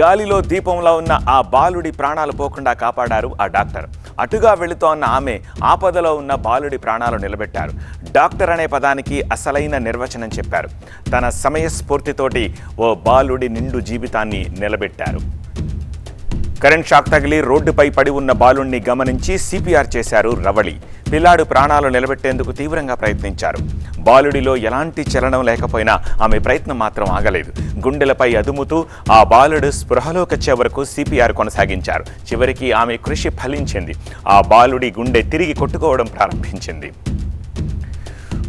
గాలిలో దీపంలో ఉన్న ఆ బాలుడి ప్రాణాలు పోకుండా కాపాడారు ఆ డాక్టర్. అటుగా వెళుతోన్న ఆమె ఆపదలో ఉన్న బాలుడి ప్రాణాలు నిలబెట్టారు. డాక్టర్ అనే పదానికి అసలైన నిర్వచనం చెప్పారు. తన సమయస్ఫూర్తితోటి ఓ బాలుడి నిండు జీవితాన్ని నిలబెట్టారు. కరెంట్ షాక్ తగిలి రోడ్డుపై పడి ఉన్న బాలుణ్ణి గమనించి సిపిఆర్ చేశారు రవళి. పిల్లాడు ప్రాణాలు నిలబెట్టేందుకు తీవ్రంగా ప్రయత్నించారు. బాలుడిలో ఎలాంటి చలనం లేకపోయినా ఆమె ప్రయత్నం మాత్రం ఆగలేదు. గుండెలపై అదుముతూ ఆ బాలుడు స్పృహలోకొచ్చే వరకు సిపిఆర్ కొనసాగించారు. చివరికి ఆమె కృషి ఫలించింది. ఆ బాలుడి గుండె తిరిగి కొట్టుకోవడం ప్రారంభించింది.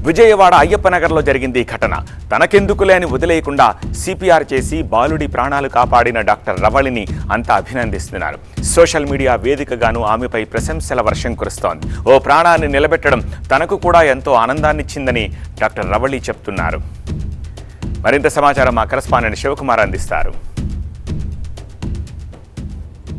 విజయవాడ అయ్యప్పనగర్లో జరిగింది ఈ ఘటన. తనకెందుకులే అని వదిలేయకుండా సిపిఆర్ చేసి బాలుడి ప్రాణాలు కాపాడిన డాక్టర్ రవళిని అంతా అభినందిస్తున్నారు. సోషల్ మీడియా వేదికగాను ఆమెపై ప్రశంసల వర్షం కురుస్తోంది. ఓ ప్రాణాన్ని నిలబెట్టడం తనకు కూడా ఎంతో ఆనందాన్నిచ్చిందని డాక్టర్ రవళి చెప్తున్నారు. మరింత సమాచారం మా కరస్పాండెంట్ శివకుమార్ అందిస్తారు.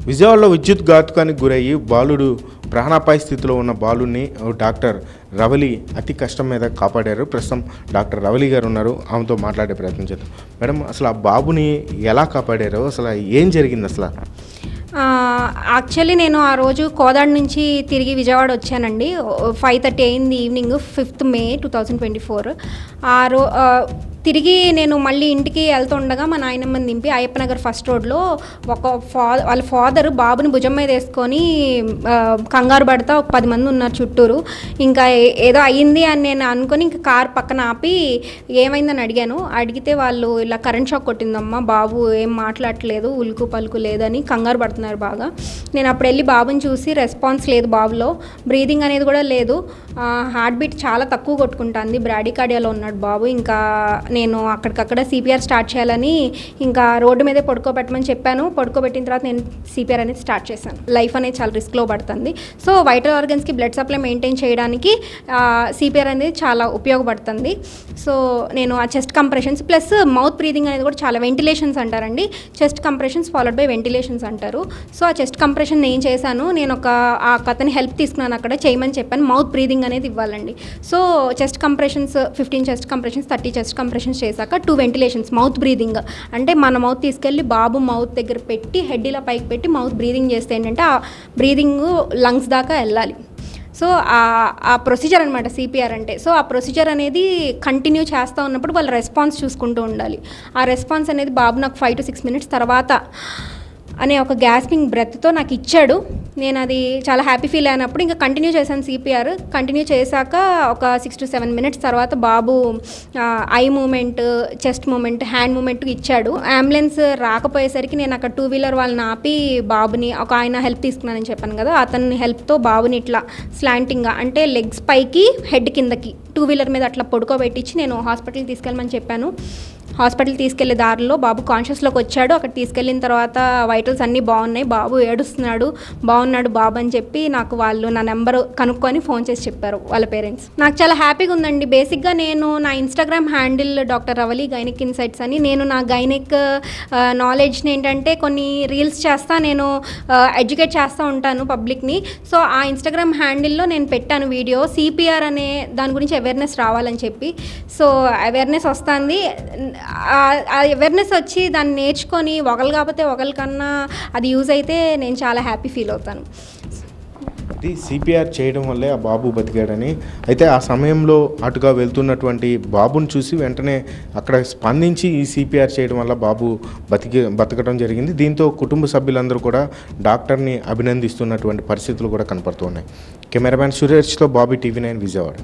విజయవాడలో విద్యుత్ ఘాతుకానికి గురయ్యి బాలుడు ప్రాణాపాయ స్థితిలో ఉన్న బాలుడిని ఓ డాక్టర్ రవలి అతి కష్టం మీద కాపాడారు. ప్రస్తుతం డాక్టర్ రవలి గారు ఉన్నారు. ఆమెతో మాట్లాడే ప్రయత్నం చేద్దాం. మేడం అసలు ఆ బాబుని ఎలా కాపాడారు? అసలు ఏం జరిగింది అసలు? యాక్చువల్లీ నేను ఆ రోజు కోదాడ నుంచి తిరిగి విజయవాడ వచ్చానండి. ఫైవ్ థర్టీ అయింది evening fifth May two thousand twenty four ఆ రో తిరిగి నేను మళ్ళీ ఇంటికి వెళ్తుండగా మా నాయనమ్మని దింపి అయ్యప్పనగర్ ఫస్ట్ రోడ్లో ఒక ఫా వాళ్ళ ఫాదర్ బాబుని భుజం మీద వేసుకొని కంగారు పడతా ఒక పది మంది ఉన్నారు చుట్టూరు. ఇంకా ఏ- ఏదో అయ్యింది అని నేను అనుకొని ఇంకా కార్ పక్కన ఆపి ఏమైందని అడిగాను. అడిగితే వాళ్ళు ఇలా కరెంట్ షాక్ కొట్టిందమ్మా బాబు ఏం మాట్లాడట్లేదు ఉలుకు పలుకు లేదని కంగారు పడుతున్నారు బాగా. నేను అప్పుడు వెళ్ళి బాబుని చూసి రెస్పాన్స్ లేదు బాబులో. బ్రీదింగ్ అనేది కూడా లేదు. హార్ట్ బీట్ చాలా తక్కువ కొట్టుకుంటుంది. బ్రాడికార్డియాలో ఉన్నాడు బాబు. ఇంకా నేను అక్కడికక్కడ సిపిఆర్ స్టార్ట్ చేయాలని ఇంకా రోడ్డు మీదే పడుకోబెట్టమని చెప్పాను. పడుకోబెట్టిన తర్వాత నేను సిపిఆర్ అనేది స్టార్ట్ చేశాను. లైఫ్ అనేది చాలా రిస్క్లో పడుతుంది. సో వైటల్ ఆర్గన్స్కి బ్లడ్ సప్లై మెయింటైన్ చేయడానికి సిపిఆర్ అనేది చాలా ఉపయోగపడుతుంది. సో నేను ఆ chest compressions plus mouth breathing అనేది కూడా చాలా వెంటిలేషన్స్ అంటారండి. Chest compressions followed by ventilations అంటారు. సో ఆ చెస్ట్ కంప్రెషన్ నేను చేశాను. నేను ఒక ఆ కథని హెల్ప్ తీసుకున్నాను అక్కడ చేయమని చెప్పాను. మౌత్ బ్రీదింగ్ అనేది ఇవ్వాలండి. So chest compressions fifteen chest compressions thirty chest compressions చేశాక టూ వెంటిలేషన్స్ మౌత్ బ్రీదింగ్. అంటే మన మౌత్ తీసుకెళ్ళి బాబు మౌత్ దగ్గర పెట్టి హెడ్ ఇలా పైకి పెట్టి మౌత్ బ్రీదింగ్ చేస్తే ఏంటంటే ఆ బ్రీదింగ్ లంగ్స్ దాకా వెళ్ళాలి. సో ఆ- ఆ ప్రొసీజర్ అనమాట సిపిఆర్ అంటే. సో ఆ ప్రొసీజర్ అనేది కంటిన్యూ చేస్తూ ఉన్నప్పుడు వాళ్ళ రెస్పాన్స్ చూసుకుంటూ ఉండాలి. ఆ రెస్పాన్స్ అనేది బాబు నాకు ఫైవ్ టు సిక్స్ మినిట్స్ తర్వాత అనే ఒక గ్యాస్పింగ్ బ్రెత్తో నాకు ఇచ్చాడు. నేను అది చాలా హ్యాపీ ఫీల్ అయినప్పుడు ఇంకా కంటిన్యూ చేశాను సిపిఆర్ కంటిన్యూ చేశాక ఒక సిక్స్ టు సెవెన్ మినిట్స్ తర్వాత బాబు eye movement chest movement hand movement ఇచ్చాడు. అంబులెన్స్ రాకపోయేసరికి నేను అక్కడ టూ వీలర్ వాళ్ళని ఆపి బాబుని ఒక ఆయన హెల్ప్ తీసుకున్నానని చెప్పాను కదా అతని హెల్ప్తో బాబుని ఇట్లా స్లాంటింగ్గా అంటే లెగ్స్ పైకి హెడ్ కిందకి టూ వీలర్ మీద అట్లా పడుకోబెట్టించి నేను హాస్పిటల్కి తీసుకెళ్ళమని చెప్పాను. హాస్పిటల్ తీసుకెళ్ళే దారిలో బాబు కాన్షియస్లోకి వచ్చాడు. అక్కడ తీసుకెళ్ళిన తర్వాత వైటల్స్ అన్నీ బాగున్నాయి. బాబు ఏడుస్తున్నాడు. బాగున్నాడు బాబు అని చెప్పి నాకు వాళ్ళు నా నెంబర్ కనుక్కొని ఫోన్ చేసి చెప్పారు వాళ్ళ పేరెంట్స్. నాకు చాలా హ్యాపీగా ఉందండి. బేసిక్గా నేను నా Instagram handle doctor Ravali gynaec insights అని నేను నా గైనిక్ నాలెడ్జ్ని ఏంటంటే కొన్ని రీల్స్ చేస్తా నేను ఎడ్యుకేట్ చేస్తూ ఉంటాను పబ్లిక్ని. సో ఆ ఇన్స్టాగ్రామ్ హ్యాండిల్లో నేను పెట్టాను వీడియో. సిపిఆర్ అనే దాని గురించి అవేర్నెస్ రావాలని చెప్పి. సో అవేర్నెస్ వస్తుంది. ఆ అవేర్నెస్ వచ్చి దాన్ని నేర్చుకొని ఒకరు కాకపోతే ఒకరికన్నా అది యూజ్ అయితే నేను చాలా హ్యాపీ ఫీల్ అవుతాను. ఇది సిపిఆర్ చేయడం వల్లే ఆ బాబు బతికాడని. అయితే ఆ సమయంలో అటుగా వెళ్తున్నటువంటి బాబుని చూసి వెంటనే అక్కడ స్పందించి ఈ సిపిఆర్ చేయడం వల్ల బాబు బతికి బతకడం జరిగింది. దీంతో కుటుంబ సభ్యులందరూ కూడా డాక్టర్ని అభినందిస్తున్నటువంటి పరిస్థితులు కూడా కనపడుతున్నాయి కెమెరామ్యాన్ సురేష్తో బాబీ టీవీ నైన్ విజయవాడ.